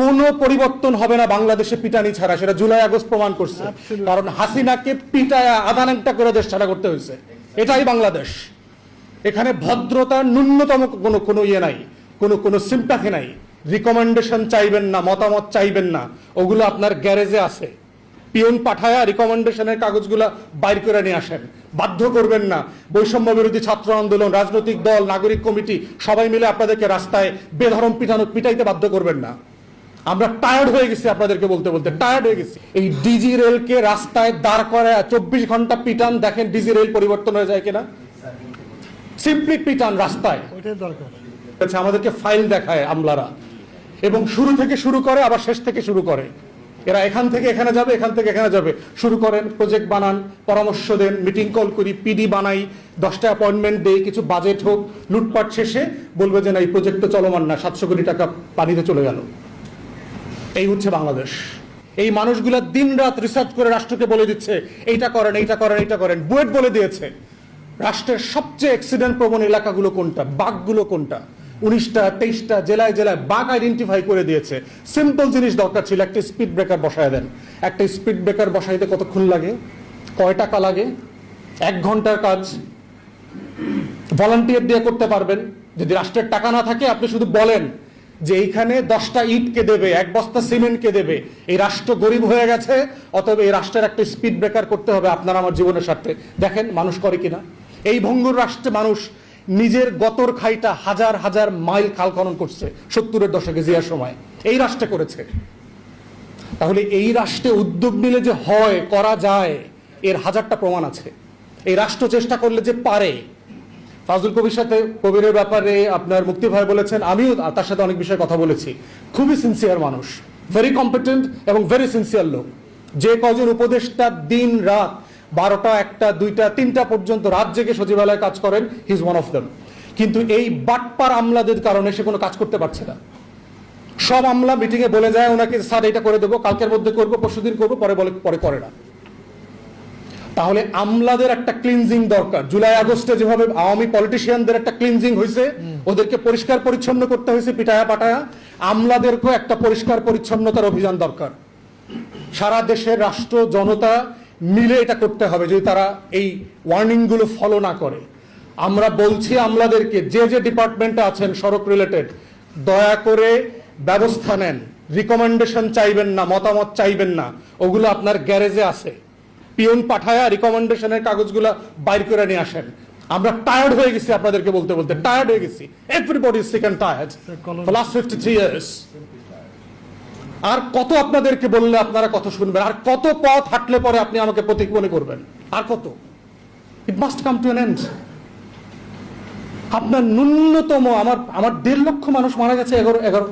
কোনো পরিবর্তন হবে না বাংলাদেশে পিটানি ছাড়া সেটা জুলাই আগস্ট প্রমাণ করছে. কারণ হাসিনাকে পিটায়া আদানাংটা করে দেশ ছাড়া করতে হয়েছে। এটাই বাংলাদেশ। এখানে ভদ্রতার ন্যূনতম কোনো কোনো ইয়ে নাই কোনো কোনো সিম্পাথি নাই। রিকমেন্ডেশন চাইবেন না মতামত চাইবেন না। ওগুলো আপনার গ্যারেজে আছে। পিয়ন পাঠায়া রিকমেন্ডেশনের কাগজগুলো বাইর করে নিয়ে আসেন। বাধ্য করবেন না। বৈষম্য বিরোধী ছাত্র আন্দোলন রাজনৈতিক দল নাগরিক কমিটি সবাই মিলে আপনাদেরকে রাস্তায় বেধরম পিটানো পিটাইতে বাধ্য করবেন না। আমরা টায়ার্ড হয়ে গেছি আপনাদেরকে বলতে বলতে টায়ার্ড হয়ে গেছি। এই ডিজি রেলকে রাস্তায় দাঁড় করে চব্বিশ ঘণ্টা পিটান দেখেন ডিজি রেল পরিবর্তন হয়ে যায় কিনা? সিম্পলি পিটান রাস্তায়। আচ্ছা আমাদেরকে ফাইল দেখায় আমলারা। এবং শুরু থেকে শুরু করে আবার শেষ থেকে শুরু করে। এরা এখান থেকে এখানে যাবে এখান থেকে এখানে যাবে। শুরু করেন প্রজেক্ট বানান পরামর্শ দেন মিটিং কল করি পিডি বানাই দশটা অ্যাপয়েন্টমেন্ট দেই কিছু বাজেট হোক লুটপাট শেষে বলবে যে না এই প্রজেক্ট তো চলমান না সাতশো কোটি টাকা পানিতে চলে গেল। এই হচ্ছে বাংলাদেশ। এই মানুষগুলা দিন রাত রিসার্চ করে রাষ্ট্রকে বলে দিচ্ছে, এইটা করেন এইটা করেন এইটা করেন, বুয়েট বলে দিয়েছে। রাষ্ট্রের সবচেয়ে অ্যাক্সিডেন্ট প্রবণ এলাকাগুলো কোনটা? বাঘগুলো কোনটা? উনিশটা, তেইশটা, জেলায় জেলায় বাঘ আইডেন্টিফাই করে দিয়েছে। সিম্পল জিনিস দরকার ছিল, একটা স্পিড ব্রেকার বসায় দেন। একটা স্পিড ব্রেকার বসাইতে কতক্ষণ লাগে? কয় টাকা লাগে? এক ঘণ্টার কাজ। ভলান্টিয়ার দিয়ে করতে পারবেন। যদি রাষ্ট্রের টাকা না থাকে, আপনি শুধু বলেন। যে এইখানে দশটা ইট কে দেবে এক বস্তা সিমেন্ট কে দেবে এই রাষ্ট্র গরিব হয়ে গেছে, অতএব এই রাষ্ট্রের একটা স্পিড ব্রেকার করতে হবে আপনার আমার জীবনের স্বার্থে। দেখেন, মানুষ করে কিনা। এই ভঙ্গুর রাষ্ট্রে মানুষ নিজের গতর খাইটা হাজার হাজার মাইল খাল খনন করছে, সত্তরের দশকে জিয়ার সময়। এই রাষ্ট্রে করেছে। তাহলে এই রাষ্ট্রে উদ্যোগ নিলে যে হয়, করা যায়, এর হাজারটা প্রমাণ আছে। এই রাষ্ট্র চেষ্টা করলে যে পারে ফাজুল কবির সাথে, কবিরের ব্যাপারে আপনার মুক্তি ভাই বলেছেন, আমিও তার সাথে অনেক বিষয়ে কথা বলেছি। খুবই সিনসিয়ার মানুষ ভেরি কম্পিটেন্ট এবং ভেরি সিনসিয়ার লোক। যে কজন উপদেষ্টা দিন রাত বারোটা, একটা, দুইটা, তিনটা পর্যন্ত রাত জেগে সচিবালয়ে কাজ করেন হিজ ওয়ান অফ দেম কিন্তু এই বাটপার আমলাদের কারণে সে কোনো কাজ করতে পারছে না। সব আমলা মিটিংয়ে বলে যায় ওনাকে, স্যার, এটা করে দেবো, কালকের মধ্যে করব, পরশুদিন করব, পরে বলে, পরে করে না। তাহলে আমলাদের একটা ক্লিনজিং দরকার। জুলাই, আগস্টে যেভাবে আওয়ামী পলিটিশিয়ানদের একটা ক্লিনজিং হয়েছে ওদেরকে পরিষ্কার পরিচ্ছন্ন করতে হয়েছে পিটায়া পাটায়া আমলাদেরকেও একটা পরিষ্কার পরিচ্ছন্নতার অভিযান দরকার। সারা দেশের রাষ্ট্র, জনতা মিলে এটা করতে হবে, যদি তারা এই ওয়ার্নিংগুলো ফলো না করে। আমরা বলছি আমলাদেরকে, যে যে ডিপার্টমেন্টে আছেন, সড়ক রিলেটেড দয়া করে ব্যবস্থা নেন। রিকমেন্ডেশন চাইবেন না, মতামত চাইবেন না, ওগুলো আপনার গ্যারেজে আছে। পিয়ন পাঠায়া রিকমেন্ডেশনের কাগজগুলো বাইর করে নিয়ে আসেন। আমরা টায়ার্ড হয়ে গেছি আপনাদেরকে বলতে বলতে টায়ার্ড হয়ে গেছি। Everybody is sick and tired last fifty three years আর কত আপনাদেরকে বললে আপনারা কত শুনবেন? আর কত পথ হাঁটলে পরে আপনি আমাকে প্রতীক মনে করবেন? আর কত? It must come to an end আপনার ন্যূনতম আমার আমার দেড় লক্ষ মানুষ মারা গেছে এগারো এগারো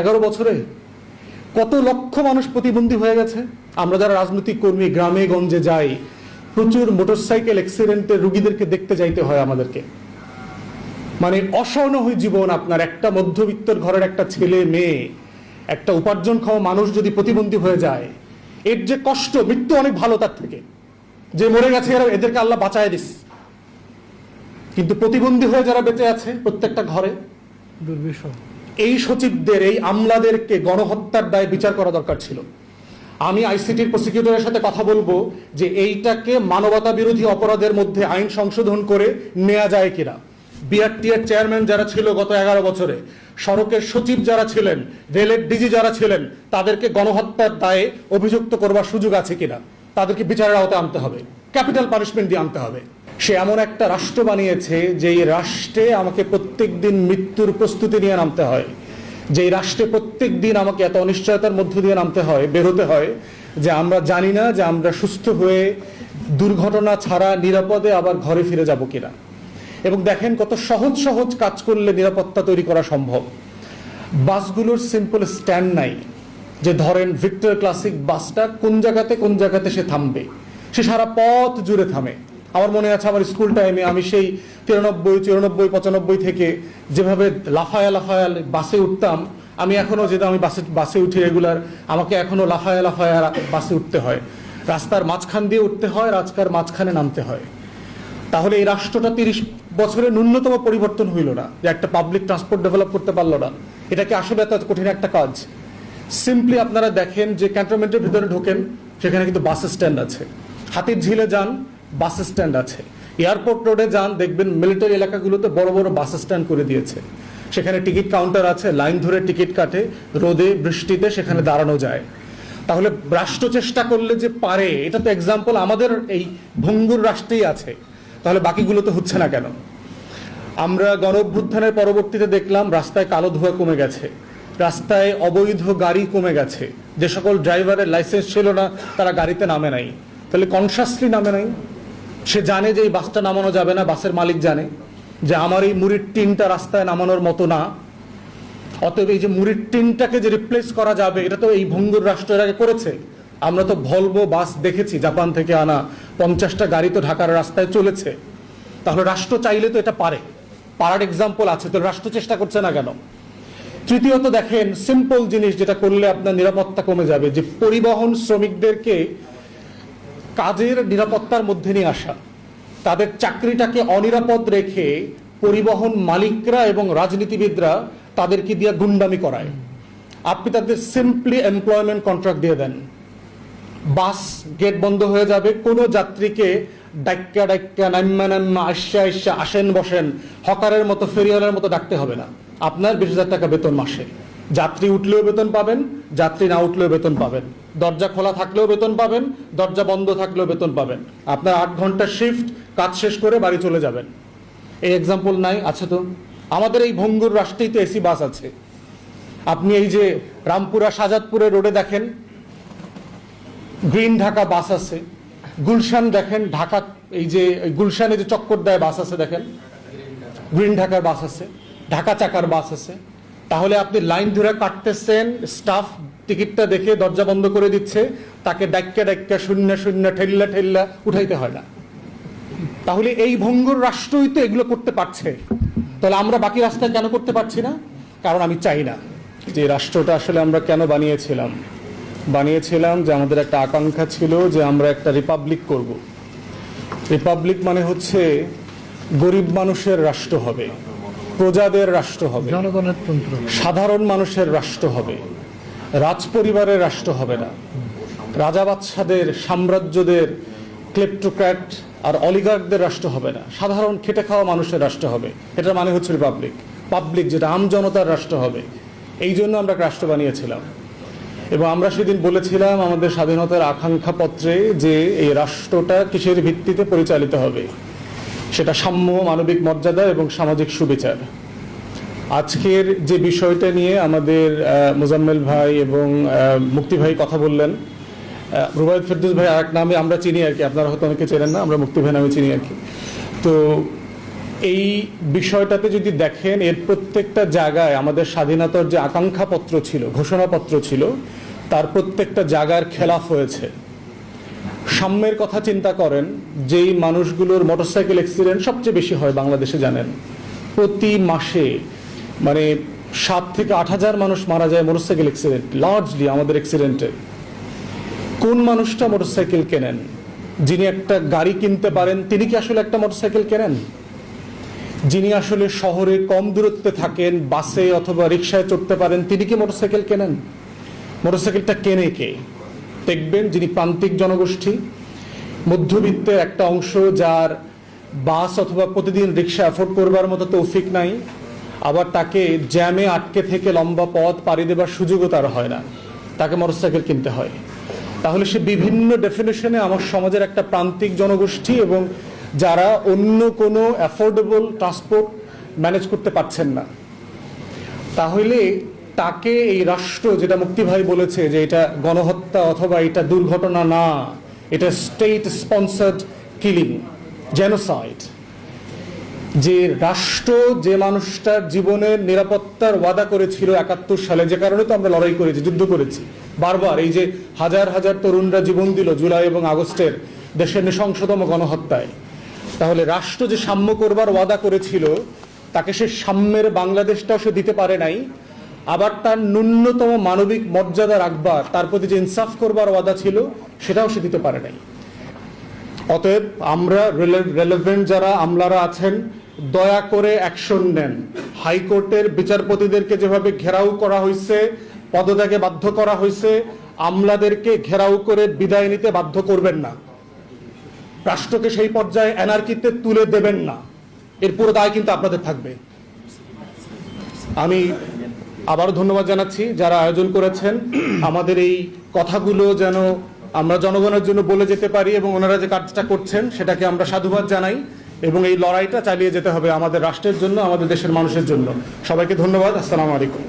এগারো বছরে। কত লক্ষ মানুষ প্রতিবন্ধী হয়ে গেছে? আমরা যারা রাজনৈতিক কর্মী গ্রামে গঞ্জে যাই প্রচুর মোটরসাইকেল অ্যাক্সিডেন্টে রুগীদেরকে দেখতে যাইতে হয় আমাদেরকে। মানে অসহনহী জীবন আপনার একটা মধ্যবিত্তর ঘরের একটা ছেলে মেয়ে একটা উপার্জন খাওয়া মানুষ যদি প্রতিবন্ধী হয়ে যায় এর যে কষ্ট মৃত্যু অনেক ভালো তার থেকে। যে মরে গেছে এরা এদেরকে আল্লাহ বাঁচায় দিস। কিন্তু প্রতিবন্ধী হয়ে যারা বেঁচে আছে প্রত্যেকটা ঘরে এই সচিবদের এই আমলাদেরকে গণহত্যার দায় বিচার করা দরকার ছিল। আমি আইসিটির প্রসিকিউটরের সাথে কথা বলব যে এইটাকে মানবতা বিরোধী অপরাধের মধ্যে আইন সংশোধন করে নেওয়া যায় কিনা। বিআরটি এর চেয়ারম্যান যারা ছিল গত এগারো বছরে, সড়কের সচিব যারা ছিলেন, রেলের ডিজি যারা ছিলেন, তাদেরকে গণহত্যার দায়ে অভিযুক্ত করবার সুযোগ আছে কিনা, তাদেরকে বিচারের আওতায় আনতে হবে। ক্যাপিটাল পানিশমেন্ট দিয়ে আনতে হবে। সে এমন একটা রাষ্ট্র বানিয়েছে যে এই রাষ্ট্রে আমাকে প্রত্যেক দিন মৃত্যুর প্রস্তুতি নিয়ে নামতে হয়। যে এই রাষ্ট্রে প্রত্যেক দিন আমাকে এত অনিশ্চয়তার মধ্য দিয়ে নামতে হয় বেরোতে হয়, যে আমরা জানি না যে আমরা সুস্থ হয়ে দুর্ঘটনা ছাড়া নিরাপদে আবার ঘরে ফিরে যাব কিনা। এবং দেখেন কত সহজ সহজ কাজ করলে নিরাপত্তা তৈরি করা সম্ভব। বাসগুলোর সিম্পল স্ট্যান্ড নাই, যে ধরেন ভিক্টর ক্লাসিক বাসটা কোন জায়গাতে কোন জায়গাতে সে থামবে? সে সারা পথ জুড়ে থামে। আমার মনে আছে আমার স্কুল টাইমে আমি সেই তিরানব্বই, চুরানব্বই, পঁচানব্বই থেকে যেভাবে লাফায়া লাফায়া বাসে উঠতাম, আমি এখনও যেটা আমি বাসে বাসে উঠি রেগুলার আমাকে এখনও লাফায়া লাফায়া বাসে উঠতে হয়। রাস্তার মাঝখান দিয়ে উঠতে হয় রাজকার মাঝখানে নামতে হয়। তাহলে এই রাষ্ট্রটা তিরিশ বছরে ন্যূনতম পরিবর্তন হইল না, যে একটা পাবলিক ট্রান্সপোর্ট ডেভেলপ করতে পারল না। এটা কি আসলে এত কঠিন একটা কাজ। সিম্পলি আপনারা দেখেন যে ক্যান্টনমেন্টের ভিতরে ঢোকেন, সেখানে কিন্তু বাস স্ট্যান্ড আছে। হাতির ঝিলে যান বাস স্ট্যান্ড আছে। এয়ারপোর্ট রোডে যান, দেখবেন মিলিটারি এলাকাগুলোতে বড় বড় বাস স্ট্যান্ড করে দিয়েছে। সেখানে টিকিট কাউন্টার আছে, লাইন ধরে টিকিট কাটে, রোদে, বৃষ্টিতে সেখানে দাঁড়ানো যায়। তাহলে রাষ্ট্র চেষ্টা করলে যে পারে, এটা তো এক্সাম্পল আমাদের এই ভঙ্গুর রাষ্ট্রেই আছে। তাহলে বাকিগুলো তো হচ্ছে না কেন? আমরা গণ অভ্যুত্থানের পরবর্তীতে দেখলাম রাস্তায় কালো ধোঁয়া কমে গেছে। রাস্তায় অবৈধ গাড়ি কমে গেছে। যে সকল ড্রাইভারের লাইসেন্স ছিল না, তারা গাড়িতে নামে নাই। তাহলে কনসাসলি নামে নাই? সে জানে যে এই বাসটা নামানো যাবে না, বাসের মালিক জানে যে আমার এই মুড়ির টিনটা রাস্তায় নামানোর মতো না। অতএব এই যে মুড়ির টিনটাকে যে রিপ্লেস করা যাবে, এটা তো এই ভঙ্গুর রাষ্ট্র এর আগে করেছে। আমরা তো ভলভো বাস দেখেছি, জাপান থেকে আনা পঞ্চাশটা গাড়ি তো ঢাকার রাস্তায় চলেছে। তাহলে রাষ্ট্র চাইলে তো এটা পারে। পারার এক্সাম্পল আছে, তো রাষ্ট্র চেষ্টা করছে না কেন? তৃতীয়ত দেখেন সিম্পল জিনিস যেটা করলে আপনার নিরাপত্তা কমে যাবে, যে পরিবহন শ্রমিকদেরকে কাজের নিরাপত্তার মধ্যে নিয়ে আসা। তাদের চাকরিটাকে অনিরাপদ রেখে পরিবহন মালিকরা এবং রাজনীতিবিদরা তাদেরকে দিয়ে গুন্ডামি করায়। আপনি তাদের সিম্পলি এমপ্লয়মেন্ট কন্ট্রাক্ট দিয়ে দেন। বাস গেট বন্ধ হয়ে যাবে, কোনো যাত্রীকে ডাক্কা ডাক্কা নাম্মা নাম্মা আশ্যা আশ্যা আসেন বসেন, হকারের মতো, ফেরিওয়ালের মতো ডাকতে হবে না। আপনার বিশ হাজার টাকা বেতন মাসে। যাত্রী উঠলেও বেতন পাবেন, যাত্রী না উঠলেও বেতন পাবেন। দরজা খোলা থাকলেও বেতন পাবেন, দরজা বন্ধ থাকলেও বেতন পাবেন। আপনার আট ঘণ্টা শিফট কাজ শেষ করে বাড়ি চলে যাবেন। এই এক্সাম্পল নাই, আছে তো? আমাদের এই ভঙ্গুর রাষ্ট্রেই তো এসি বাস আছে। আপনি এই যে রামপুরা সাজাদপুরের রোডে দেখেন গ্রিন ঢাকা বাস আছে। গুলশান দেখেন, ঢাকা, এই যে গুলশানে যে চক্কর দেয় বাস আছে, দেখেন? গ্রিন ঢাকার বাস আছে, ঢাকা চাকার বাস আছে। তাহলে আপনি লাইন ধরে কাটতেছেন স্টাফ টিকিটটা দেখে দরজা বন্ধ করে দিচ্ছে তাকে ডাক্কা ডাক্কা শূন্য শূন্য ঠেল্লা ঠেল্লা উঠাইতে হয় না। তাহলে এই ভঙ্গুর রাষ্ট্রই তো এগুলো করতে পারছে। তাহলে আমরা বাকি রাস্তায় কেন করতে পারছি না? কারণ আমি চাই না যে রাষ্ট্রটা আসলে আমরা কেন বানিয়েছিলাম। বানিয়েছিলাম যে আমাদের একটা আকাঙ্ক্ষা ছিল যে আমরা একটা রিপাবলিক করব। রিপাবলিক মানে হচ্ছে গরিব মানুষের রাষ্ট্র হবে প্রজাদের রাষ্ট্র হবে। সাধারণ মানুষের রাষ্ট্র হবে। রাজপরিবারের রাষ্ট্র হবে না। রাজা বাদশাদের সাম্রাজ্যদের ক্লেপ্টোক্র্যাট আর অলিগার্কদের রাষ্ট্র হবে না। সাধারণ খেটে খাওয়া মানুষের রাষ্ট্র হবে। এটার মানে হচ্ছে রিপাবলিক পাবলিক যেটা আমজনতার রাষ্ট্র হবে। এই জন্য আমরা রাষ্ট্র বানিয়েছিলাম। এবং আমরা সেদিন বলেছিলাম আমাদের স্বাধীনতার আকাঙ্ক্ষা পত্রে যে এই রাষ্ট্রটা কিসের ভিত্তিতে পরিচালিত হবে। সেটা সাম্য, মানবিক মর্যাদা এবং সামাজিক সুবিচার। আজকের যে বিষয়টা নিয়ে আমাদের মোজাম্মেল ভাই এবং মুক্তি ভাই কথা বললেন রুবায়ত ফেরদুস ভাই আর এক নামে আমরা চিনি আর কি, আপনারা হয়তো অনেকে চেনেন না, আমরা মুক্তি ভাই নামে চিনি আর কি। তো এই বিষয়টাতে যদি দেখেন, এর প্রত্যেকটা জায়গায় আমাদের স্বাধীনতার যে আকাঙ্ক্ষাপত্র ছিল, ঘোষণাপত্র ছিল, তার প্রত্যেকটা জায়গার খেলাফ হয়েছে। সাম্যের কথা চিন্তা করেন, যেই মানুষগুলোর মোটরসাইকেল অ্যাক্সিডেন্ট সবচেয়ে বেশি হয়, বাংলাদেশে জানেন। প্রতি মাসে মানে সাত থেকে আট হাজার মানুষ মারা যায় মোটরসাইকেল অ্যাক্সিডেন্ট লার্জলি আমাদের অ্যাক্সিডেন্টে কোন মানুষটা মোটরসাইকেল কেনেন? যিনি একটা গাড়ি কিনতে পারেন, তিনি কি আসলে একটা মোটরসাইকেল কেনেন? যিনি আসলে শহরে কম দূরত্বে থাকেন, বাসে অথবা রিক্সায় চড়তে পারেন, তিনি কি মোটরসাইকেল কেনেন? মোটরসাইকেলটা কেনে কে? দেখবেন যিনি প্রান্তিক জনগোষ্ঠী, মধ্যবিত্তের একটা অংশ যার বাস অথবা প্রতিদিন রিক্সা অ্যাফোর্ড করবার মতো তৌফিক নাই আবার তাকে জ্যামে আটকে থেকে লম্বা পথ পাড়ি দেবার সুযোগও তার হয় না। তাকে মোটরসাইকেল কিনতে হয়। তাহলে সে বিভিন্ন ডেফিনেশনে আমার সমাজের একটা প্রান্তিক জনগোষ্ঠী এবং যারা অন্য কোনো অ্যাফোর্ডেবল ট্রান্সপোর্ট ম্যানেজ করতে পারছেন না। তাহলে তাকে এই রাষ্ট্র যেটা মুক্তি ভাই বলেছে যে এটা গণহত্যা অথবা এটা দুর্ঘটনা না, এটা স্টেট স্পন্সার্ড কিলিং জেনোসাইড যে রাষ্ট্র যে মানুষটার জীবনের নিরাপত্তার ওয়াদা করেছিল একাত্তর সালে, যে কারণে তো আমরা লড়াই করেছি, যুদ্ধ করেছি। বারবার এই যে হাজার হাজার তরুণরা জীবন দিল জুলাই এবং আগস্টের দেশের নৃশংসতম গণহত্যায়। তাহলে রাষ্ট্র যে সাম্য করবার ওয়াদা করেছিল, তাকে সে সাম্যের বাংলাদেশটাও সে দিতে পারে নাই। আবার তার ন্যূনতম মানবিক মর্যাদা রাখবার তার প্রতি যে ইনসাফ করবার ওয়াদা ছিল, সেটাও সে দিতে পারে নাই। অতএব আমরা রেলেভেন্ট যারা আমলারা আছেন দয়া করে অ্যাকশন নেন। হাইকোর্টের বিচারপতিদেরকে যেভাবে ঘেরাও করা হয়েছে পদত্যাগে বাধ্য করা হয়েছে আমলাদেরকে ঘেরাও করে বিদায় নিতে বাধ্য করবেন না। রাষ্ট্রকে সেই পর্যায়ে এনার্কিতে তুলে দেবেন না। এর পুরো দায় কিন্তু আপনাদের থাকবে। আমি আবারও ধন্যবাদ জানাচ্ছি যারা আয়োজন করেছেন। আমাদের এই কথাগুলো যেন আমরা জনগণের জন্য বলে যেতে পারি এবং ওনারা যে কাজটা করছেন, সেটাকে আমরা সাধুবাদ জানাই। এবং এই লড়াইটা চালিয়ে যেতে হবে আমাদের রাষ্ট্রের জন্য, আমাদের দেশের মানুষের জন্য। সবাইকে ধন্যবাদ, আসসালামু আলাইকুম।